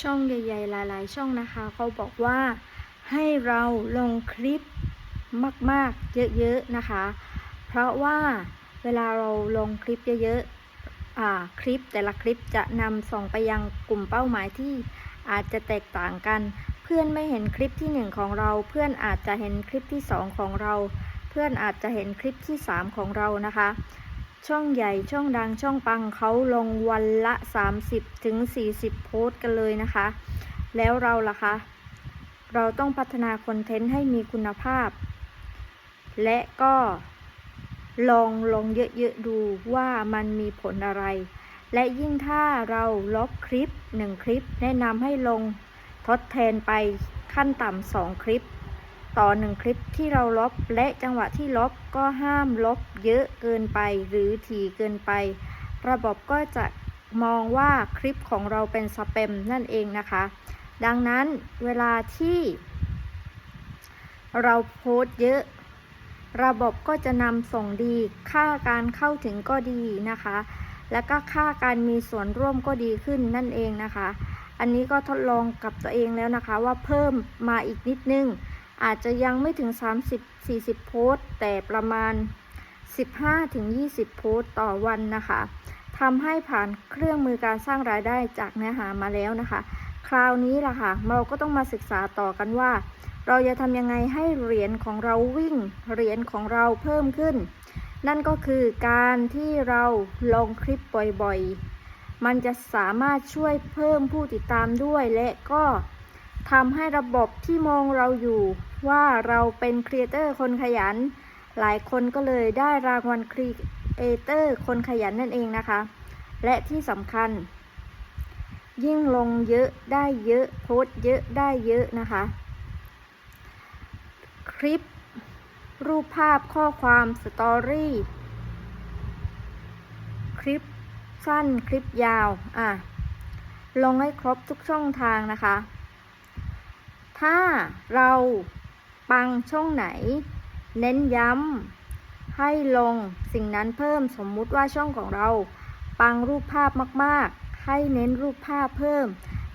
ช่องใหญ่ๆ หลาย ๆ ช่องนะคะเขาบอกว่าให้เราลงคลิปมากๆ เยอะๆนะคะ เพราะว่าเวลาเราลงคลิปเยอะๆคลิปแต่ละคลิปจะนำส่งไปยังกลุ่มเป้าหมายที่อาจจะแตกต่างกัน เพื่อนไม่เห็นคลิปที่หนึ่งของเรา เพื่อนอาจจะเห็นคลิปที่สองของเรา เพื่อนอาจจะเห็นคลิปที่สามของเรานะคะ ช่องใหญ่ช่องดังช่องปังเขาลงวันละ 30ถึง40 โพสต์กันเลยนะคะ แล้วเราล่ะคะ เราต้องพัฒนาคอนเทนต์ให้มีคุณภาพ และก็ลองลงเยอะๆดูว่ามันมีผลอะไร และยิ่งถ้าเราลบคลิป 1 คลิป แนะนำให้ลงทดแทนไปขั้นต่ำสองคลิป ต่อหนึ่งคลิปที่เราลบและจังหวะที่ลบก็ห้ามลบเยอะเกินไปหรือถี่เกินไป ระบบก็จะมองว่าคลิปของเราเป็นสแปมนั่นเองนะคะ ดังนั้นเวลาที่เราโพสเยอะ ระบบก็จะนำส่งดี ค่าการเข้าถึงก็ดีนะคะ แล้วก็ค่าการมีส่วนร่วมก็ดีขึ้นนั่นเองนะคะ อันนี้ก็ทดลองกับตัวเองแล้วนะคะว่าเพิ่มมาอีกนิดนึง อาจจะยังไม่ถึง 30-40 โพสต์ แต่ประมาณ 15-20 โพสต์ต่อวันนะคะทำให้ผ่านเครื่องมือการสร้างรายได้จากเนื้อหามาแล้วนะคะ คราวนี้ล่ะค่ะ เราก็ต้องมาศึกษาต่อกันว่า เราจะทำยังไงให้เหรียญของเราวิ่ง เหรียญของเราเพิ่มขึ้น นั่นก็คือการที่เราลงคลิปบ่อยๆ มันจะสามารถช่วยเพิ่มผู้ติดตามด้วย และก็ทำให้ระบบที่มองเราอยู่ ว่าเราเป็นครีเอเตอร์คนขยัน หลายคนก็เลยได้รางวัลครีเอเตอร์คนขยันนั่นเองนะคะ และที่สำคัญ ยิ่งลงเยอะได้เยอะโพสเยอะได้เยอะนะคะ คลิป รูปภาพข้อความสตอรี่คลิปสั้นคลิปยาว อะ ลงให้ครบทุกช่องทางนะคะ ถ้าเรา ปังช่องไหน เน้นย้ำให้ลงสิ่งนั้นเพิ่มสมมุติว่าช่องของเรา ปังรูปภาพมากๆ ให้เน้นรูปภาพเพิ่ม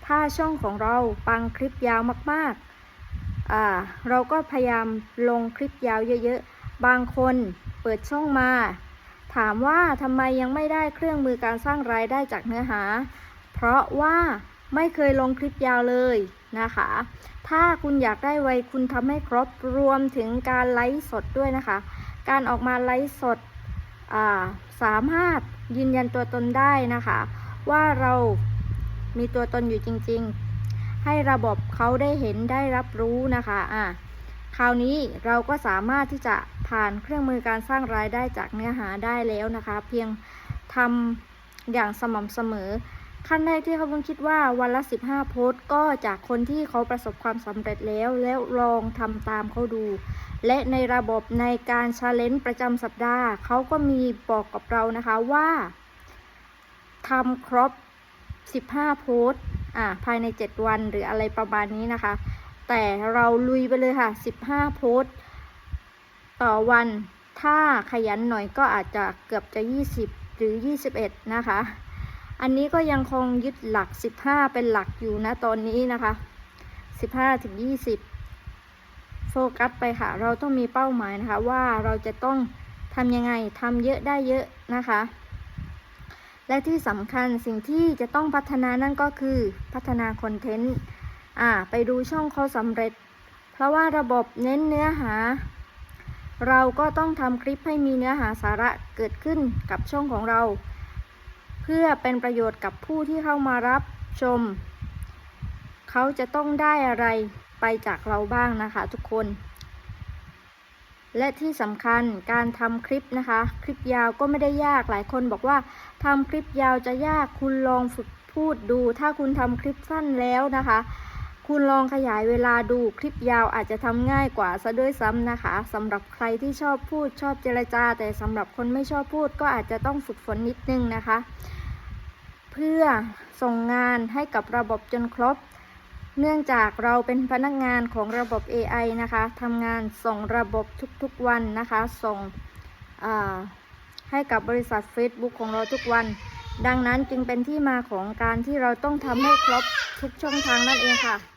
ถ้าช่องของเราปังคลิปยาวมากๆอ่าเราก็พยายามลงคลิปยาวเยอะๆ บางคนเปิดช่องมา ถามว่าทำไมยังไม่ได้เครื่องมือการสร้างรายได้จากเนื้อหา เพราะว่า ไม่เคยลงคลิปยาวเลยนะคะ ถ้าคุณอยากได้ไวคุณทำให้ครบรวมถึงการไลฟ์สดด้วยนะคะ การออกมาไลฟ์สดาสามารถยืนยันตัวตนได้นะคะ ว่าเรามีตัวตนอยู่จริง ๆ ให้ระบบเขาได้เห็นได้รับรู้นะคะอ่าคราวนี้เราก็สามารถที่จะผ่านเครื่องมือการสร้างรายได้จากเนื้อหาได้แล้วนะคะ เพียงทำอย่างสม่ำเสมอ ขั้นแรกที่เขาเพิ่งคิดว่าวันละ 15 โพสต์ก็จากคนที่เขาประสบความสำเร็จแล้วแล้วลองทำตามเขาดู และในระบบในการชาเลนจ์ประจำสัปดาห์ เขาก็มีบอกกับเรานะคะว่าทำครบ 15 โพสต์อ่าภายใน 7 วันหรืออะไรประมาณนี้นะคะ แต่เราลุยไปเลยค่ะ 15 โพสต์ต่อวัน ถ้าขยันหน่อยก็อาจจะเกือบจะ 20 หรือ 21 นะคะ อันนี้ก็ยังคงยึดหลัก 15 เป็นหลักอยู่นะตอนนี้นะคะ 15ถึง20 โฟกัสไปค่ะ เราต้องมีเป้าหมายนะคะ ว่าเราจะต้องทำยังไงทำเยอะได้เยอะนะคะ และที่สำคัญสิ่งที่จะต้องพัฒนานั่นก็คือพัฒนาคอนเทนต์อ่าไปดูช่องเขาสำเร็จ เพราะว่าระบบเน้นเนื้อหา เราก็ต้องทำคลิปให้มีเนื้อหาสาระเกิดขึ้นกับช่องของเรา เพื่อเป็นประโยชน์กับผู้ที่เข้ามารับชม เขาจะต้องได้อะไรไปจากเราบ้างนะคะทุกคน และที่สำคัญการทำคลิปนะคะ คลิปยาวก็ไม่ได้ยากหลายคนบอกว่าทำคลิปยาวจะยากคุณลองฝึกพูดดู ถ้าคุณทำคลิปสั้นแล้วนะคะ คุณลองขยายเวลาดูคลิปยาวอาจจะทำง่ายกว่าซะด้วยซ้ำนะคะสำหรับใครที่ชอบพูดชอบเจรจา แต่สำหรับคนไม่ชอบพูดก็อาจจะต้องฝึกฝนนิดนึงนะคะ เพื่อส่งงานให้กับระบบจนครบ เนื่องจากเราเป็นพนักงานของระบบ AI นะคะทำงานส่งระบบทุกๆวันนะคะ ส่งให้กับบริษัท Facebook ของเราทุกวัน ดังนั้นจึงเป็นที่มาของการที่เราต้องทำให้ครบทุกช่องทางนั่นเองค่ะ